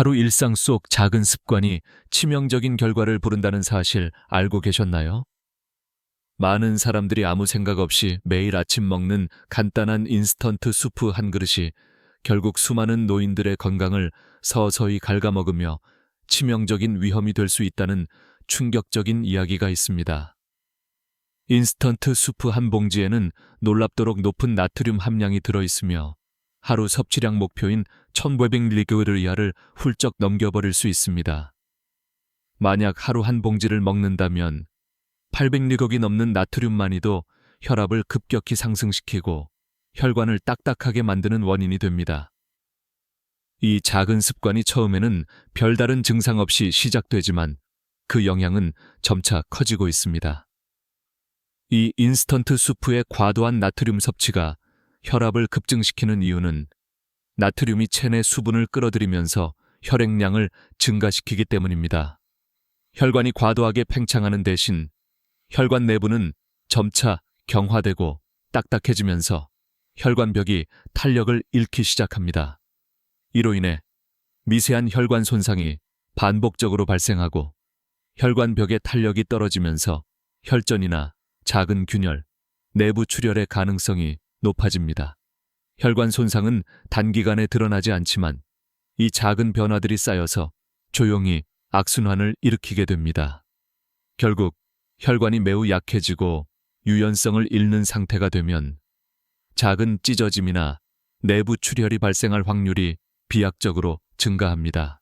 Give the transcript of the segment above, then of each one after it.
하루 일상 속 작은 습관이 치명적인 결과를 부른다는 사실 알고 계셨나요? 많은 사람들이 아무 생각 없이 매일 아침 먹는 간단한 인스턴트 수프 한 그릇이 결국 수많은 노인들의 건강을 서서히 갉아먹으며 치명적인 위험이 될 수 있다는 충격적인 이야기가 있습니다. 인스턴트 수프 한 봉지에는 놀랍도록 높은 나트륨 함량이 들어있으며 하루 섭취량 목표인 1500mg를 훌쩍 넘겨버릴 수 있습니다. 만약 하루 한 봉지를 먹는다면 800mg이 넘는 나트륨만이도 혈압을 급격히 상승시키고 혈관을 딱딱하게 만드는 원인이 됩니다. 이 작은 습관이 처음에는 별다른 증상 없이 시작되지만 그 영향은 점차 커지고 있습니다. 이 인스턴트 수프의 과도한 나트륨 섭취가 혈압을 급증시키는 이유는 나트륨이 체내 수분을 끌어들이면서 혈액량을 증가시키기 때문입니다. 혈관이 과도하게 팽창하는 대신 혈관 내부는 점차 경화되고 딱딱해지면서 혈관벽이 탄력을 잃기 시작합니다. 이로 인해 미세한 혈관 손상이 반복적으로 발생하고 혈관벽의 탄력이 떨어지면서 혈전이나 작은 균열, 내부 출혈의 가능성이 높아집니다. 혈관 손상은 단기간에 드러나지 않지만 이 작은 변화들이 쌓여서 조용히 악순환을 일으키게 됩니다. 결국 혈관이 매우 약해지고 유연성을 잃는 상태가 되면 작은 찢어짐이나 내부 출혈이 발생할 확률이 비약적으로 증가합니다.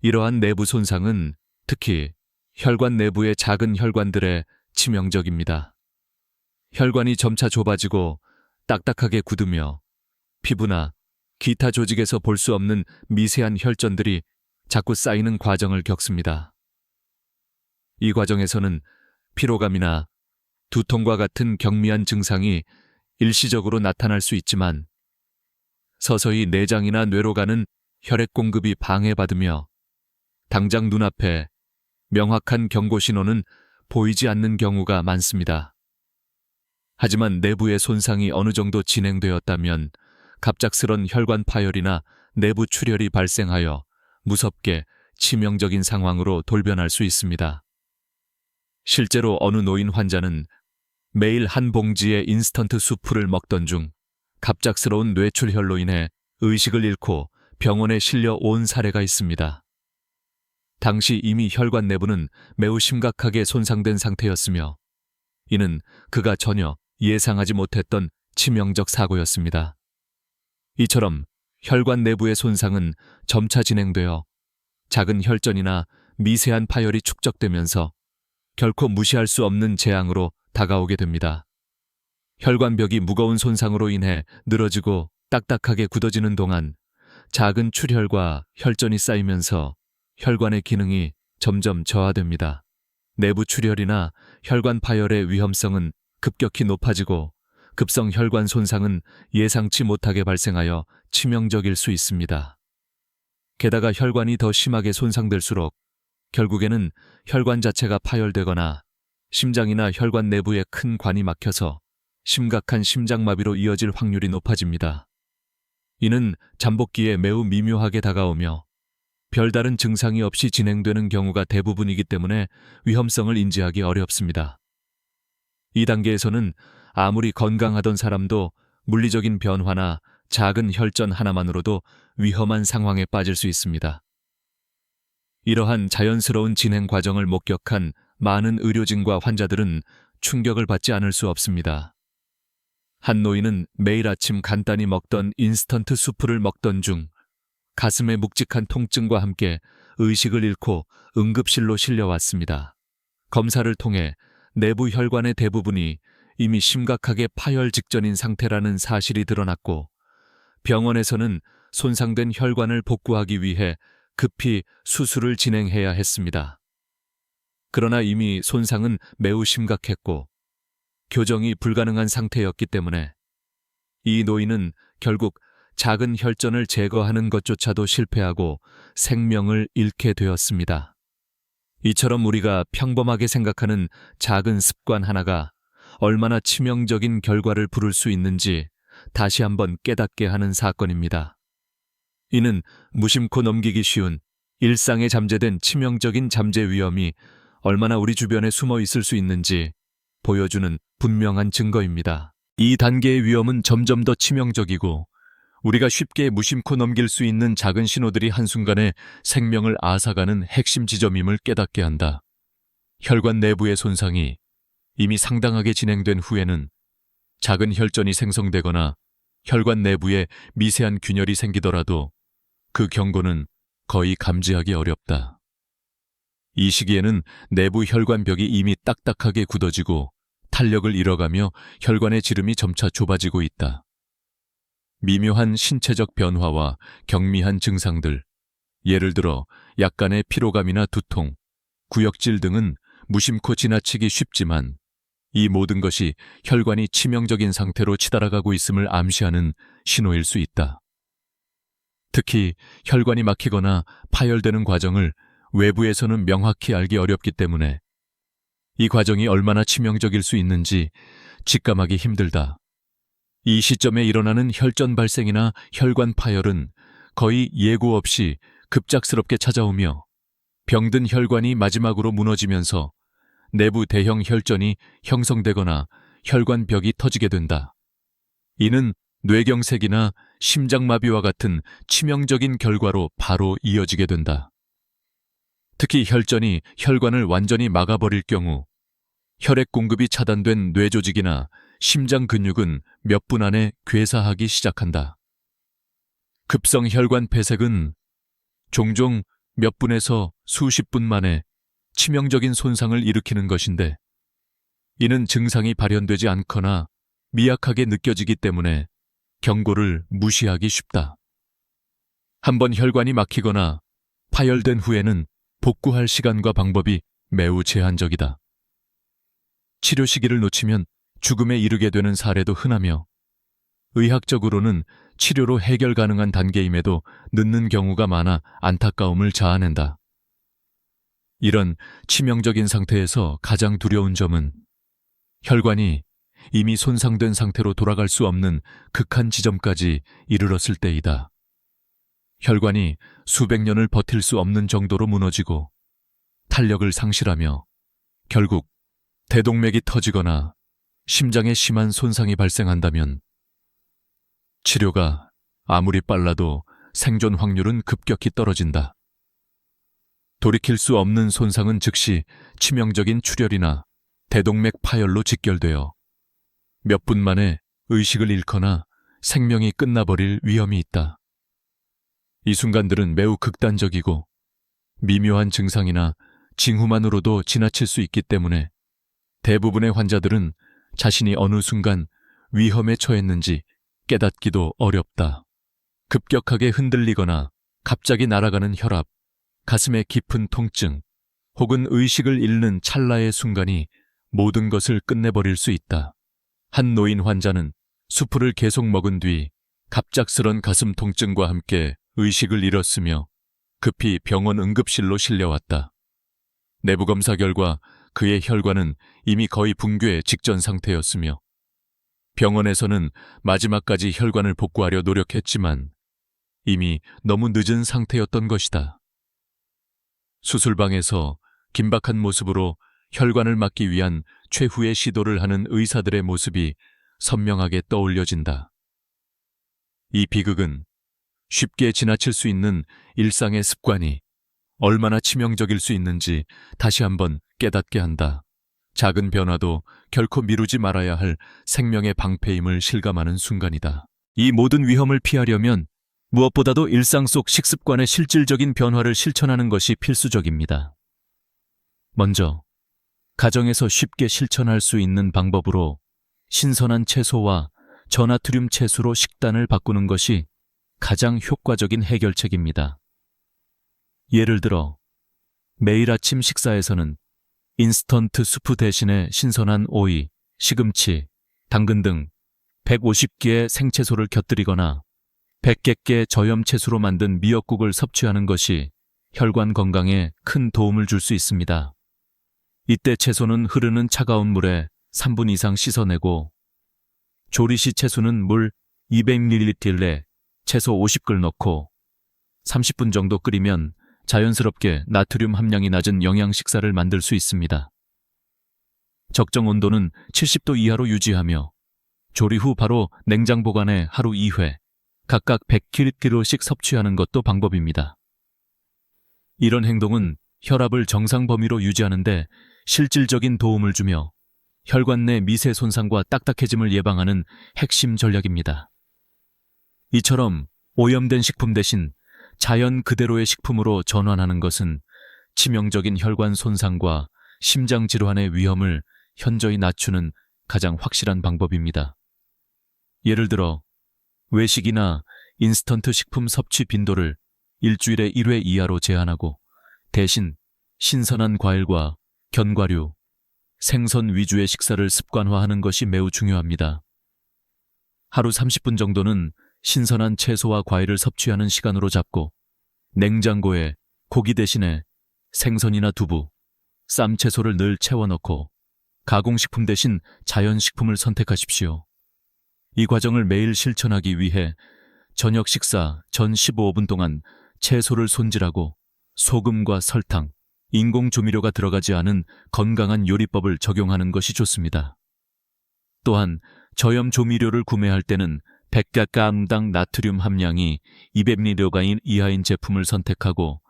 이러한 내부 손상은 특히 혈관 내부의 작은 혈관들에 치명적입니다. 혈관이 점차 좁아지고 딱딱하게 굳으며 피부나 기타 조직에서 볼 수 없는 미세한 혈전들이 자꾸 쌓이는 과정을 겪습니다. 이 과정에서는 피로감이나 두통과 같은 경미한 증상이 일시적으로 나타날 수 있지만 서서히 내장이나 뇌로 가는 혈액 공급이 방해받으며 당장 눈앞에 명확한 경고 신호는 보이지 않는 경우가 많습니다. 하지만 내부의 손상이 어느 정도 진행되었다면 갑작스런 혈관 파열이나 내부 출혈이 발생하여 무섭게 치명적인 상황으로 돌변할 수 있습니다. 실제로 어느 노인 환자는 매일 한 봉지의 인스턴트 수프를 먹던 중 갑작스러운 뇌출혈로 인해 의식을 잃고 병원에 실려 온 사례가 있습니다. 당시 이미 혈관 내부는 매우 심각하게 손상된 상태였으며 이는 그가 전혀 예상하지 못했던 치명적 사고였습니다. 이처럼 혈관 내부의 손상은 점차 진행되어 작은 혈전이나 미세한 파열이 축적되면서 결코 무시할 수 없는 재앙으로 다가오게 됩니다. 혈관벽이 무거운 손상으로 인해 늘어지고 딱딱하게 굳어지는 동안 작은 출혈과 혈전이 쌓이면서 혈관의 기능이 점점 저하됩니다. 내부 출혈이나 혈관 파열의 위험성은 급격히 높아지고 급성 혈관 손상은 예상치 못하게 발생하여 치명적일 수 있습니다. 게다가 혈관이 더 심하게 손상될수록 결국에는 혈관 자체가 파열되거나 심장이나 혈관 내부에 큰 관이 막혀서 심각한 심장마비로 이어질 확률이 높아집니다. 이는 잠복기에 매우 미묘하게 다가오며 별다른 증상이 없이 진행되는 경우가 대부분이기 때문에 위험성을 인지하기 어렵습니다. 이 단계에서는 아무리 건강하던 사람도 물리적인 변화나 작은 혈전 하나만으로도 위험한 상황에 빠질 수 있습니다. 이러한 자연스러운 진행 과정을 목격한 많은 의료진과 환자들은 충격을 받지 않을 수 없습니다. 한 노인은 매일 아침 간단히 먹던 인스턴트 수프를 먹던 중 가슴에 묵직한 통증과 함께 의식을 잃고 응급실로 실려왔습니다. 검사를 통해 내부 혈관의 대부분이 이미 심각하게 파열 직전인 상태라는 사실이 드러났고 병원에서는 손상된 혈관을 복구하기 위해 급히 수술을 진행해야 했습니다. 그러나 이미 손상은 매우 심각했고 교정이 불가능한 상태였기 때문에 이 노인은 결국 작은 혈전을 제거하는 것조차도 실패하고 생명을 잃게 되었습니다. 이처럼 우리가 평범하게 생각하는 작은 습관 하나가 얼마나 치명적인 결과를 부를 수 있는지 다시 한번 깨닫게 하는 사건입니다. 이는 무심코 넘기기 쉬운 일상에 잠재된 치명적인 잠재 위험이 얼마나 우리 주변에 숨어 있을 수 있는지 보여주는 분명한 증거입니다. 이 단계의 위험은 점점 더 치명적이고 우리가 쉽게 무심코 넘길 수 있는 작은 신호들이 한순간에 생명을 앗아가는 핵심 지점임을 깨닫게 한다. 혈관 내부의 손상이 이미 상당하게 진행된 후에는 작은 혈전이 생성되거나 혈관 내부에 미세한 균열이 생기더라도 그 경고는 거의 감지하기 어렵다. 이 시기에는 내부 혈관벽이 이미 딱딱하게 굳어지고 탄력을 잃어가며 혈관의 지름이 점차 좁아지고 있다. 미묘한 신체적 변화와 경미한 증상들, 예를 들어 약간의 피로감이나 두통, 구역질 등은 무심코 지나치기 쉽지만 이 모든 것이 혈관이 치명적인 상태로 치달아가고 있음을 암시하는 신호일 수 있다. 특히 혈관이 막히거나 파열되는 과정을 외부에서는 명확히 알기 어렵기 때문에 이 과정이 얼마나 치명적일 수 있는지 직감하기 힘들다. 이 시점에 일어나는 혈전 발생이나 혈관 파열은 거의 예고 없이 급작스럽게 찾아오며 병든 혈관이 마지막으로 무너지면서 내부 대형 혈전이 형성되거나 혈관벽이 터지게 된다. 이는 뇌경색이나 심장마비와 같은 치명적인 결과로 바로 이어지게 된다. 특히 혈전이 혈관을 완전히 막아버릴 경우 혈액 공급이 차단된 뇌조직이나 심장 근육은 몇 분 안에 괴사하기 시작한다. 급성 혈관 폐색은 종종 몇 분에서 수십 분 만에 치명적인 손상을 일으키는 것인데 이는 증상이 발현되지 않거나 미약하게 느껴지기 때문에 경고를 무시하기 쉽다. 한번 혈관이 막히거나 파열된 후에는 복구할 시간과 방법이 매우 제한적이다. 치료 시기를 놓치면 죽음에 이르게 되는 사례도 흔하며 의학적으로는 치료로 해결 가능한 단계임에도 늦는 경우가 많아 안타까움을 자아낸다. 이런 치명적인 상태에서 가장 두려운 점은 혈관이 이미 손상된 상태로 돌아갈 수 없는 극한 지점까지 이르렀을 때이다. 혈관이 수백 년을 버틸 수 없는 정도로 무너지고 탄력을 상실하며 결국 대동맥이 터지거나 심장에 심한 손상이 발생한다면 치료가 아무리 빨라도 생존 확률은 급격히 떨어진다. 돌이킬 수 없는 손상은 즉시 치명적인 출혈이나 대동맥 파열로 직결되어 몇 분 만에 의식을 잃거나 생명이 끝나버릴 위험이 있다. 이 순간들은 매우 극단적이고 미묘한 증상이나 징후만으로도 지나칠 수 있기 때문에 대부분의 환자들은 자신이 어느 순간 위험에 처했는지 깨닫기도 어렵다. 급격하게 흔들리거나 갑자기 날아가는 혈압, 가슴의 깊은 통증, 혹은 의식을 잃는 찰나의 순간이 모든 것을 끝내버릴 수 있다. 한 노인 환자는 수프를 계속 먹은 뒤 갑작스런 가슴 통증과 함께 의식을 잃었으며 급히 병원 응급실로 실려왔다. 내부 검사 결과 그의 혈관은 이미 거의 붕괴 직전 상태였으며 병원에서는 마지막까지 혈관을 복구하려 노력했지만 이미 너무 늦은 상태였던 것이다. 수술방에서 긴박한 모습으로 혈관을 막기 위한 최후의 시도를 하는 의사들의 모습이 선명하게 떠올려진다. 이 비극은 쉽게 지나칠 수 있는 일상의 습관이 얼마나 치명적일 수 있는지 다시 한번 깨닫게 한다. 작은 변화도 결코 미루지 말아야 할 생명의 방패임을 실감하는 순간이다. 이 모든 위험을 피하려면 무엇보다도 일상 속 식습관의 실질적인 변화를 실천하는 것이 필수적입니다. 먼저, 가정에서 쉽게 실천할 수 있는 방법으로 신선한 채소와 저나트륨 채소로 식단을 바꾸는 것이 가장 효과적인 해결책입니다. 예를 들어, 매일 아침 식사에서는 인스턴트 수프 대신에 신선한 오이, 시금치, 당근 등 150개의 생채소를 곁들이거나 100개께 저염 채소로 만든 미역국을 섭취하는 것이 혈관 건강에 큰 도움을 줄 수 있습니다. 이때 채소는 흐르는 차가운 물에 3분 이상 씻어내고 조리 시 채소는 물 200ml에 채소 50글 넣고 30분 정도 끓이면 자연스럽게 나트륨 함량이 낮은 영양 식사를 만들 수 있습니다. 적정 온도는 70도 이하로 유지하며 조리 후 바로 냉장 보관해 하루 2회, 각각 100kg씩 섭취하는 것도 방법입니다. 이런 행동은 혈압을 정상 범위로 유지하는데 실질적인 도움을 주며 혈관 내 미세 손상과 딱딱해짐을 예방하는 핵심 전략입니다. 이처럼 오염된 식품 대신 자연 그대로의 식품으로 전환하는 것은 치명적인 혈관 손상과 심장 질환의 위험을 현저히 낮추는 가장 확실한 방법입니다. 예를 들어 외식이나 인스턴트 식품 섭취 빈도를 일주일에 1회 이하로 제한하고 대신 신선한 과일과 견과류, 생선 위주의 식사를 습관화하는 것이 매우 중요합니다. 하루 30분 정도는 신선한 채소와 과일을 섭취하는 시간으로 잡고 냉장고에 고기 대신에 생선이나 두부, 쌈채소를 늘 채워넣고 가공식품 대신 자연식품을 선택하십시오. 이 과정을 매일 실천하기 위해 저녁 식사 전 15분 동안 채소를 손질하고 소금과 설탕, 인공 조미료가 들어가지 않은 건강한 요리법을 적용하는 것이 좋습니다. 또한 저염 조미료를 구매할 때는 100g당 나트륨 함량이 200mg 이하인 제품을 선택하고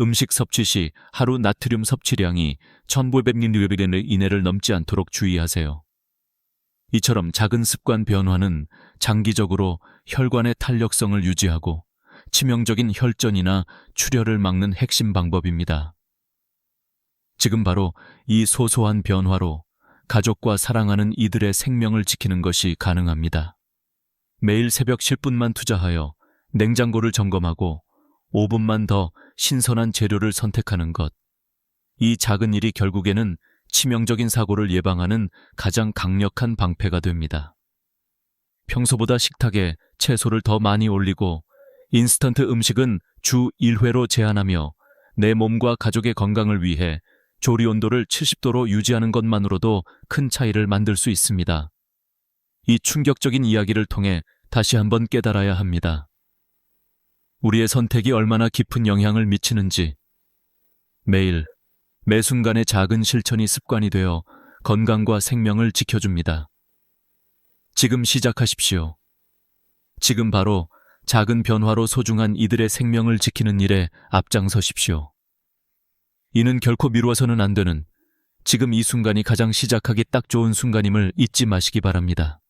음식 섭취 시 하루 나트륨 섭취량이 1500mg 이내를 넘지 않도록 주의하세요. 이처럼 작은 습관 변화는 장기적으로 혈관의 탄력성을 유지하고 치명적인 혈전이나 출혈을 막는 핵심 방법입니다. 지금 바로 이 소소한 변화로 가족과 사랑하는 이들의 생명을 지키는 것이 가능합니다. 매일 새벽 10분만 투자하여 냉장고를 점검하고 5분만 더 신선한 재료를 선택하는 것. 이 작은 일이 결국에는 치명적인 사고를 예방하는 가장 강력한 방패가 됩니다. 평소보다 식탁에 채소를 더 많이 올리고 인스턴트 음식은 주 1회로 제한하며 내 몸과 가족의 건강을 위해 조리 온도를 70도로 유지하는 것만으로도 큰 차이를 만들 수 있습니다. 이 충격적인 이야기를 통해 다시 한번 깨달아야 합니다. 우리의 선택이 얼마나 깊은 영향을 미치는지 매일 매 순간의 작은 실천이 습관이 되어 건강과 생명을 지켜줍니다. 지금 시작하십시오. 지금 바로 작은 변화로 소중한 이들의 생명을 지키는 일에 앞장서십시오. 이는 결코 미루어서는 안 되는 지금 이 순간이 가장 시작하기 딱 좋은 순간임을 잊지 마시기 바랍니다.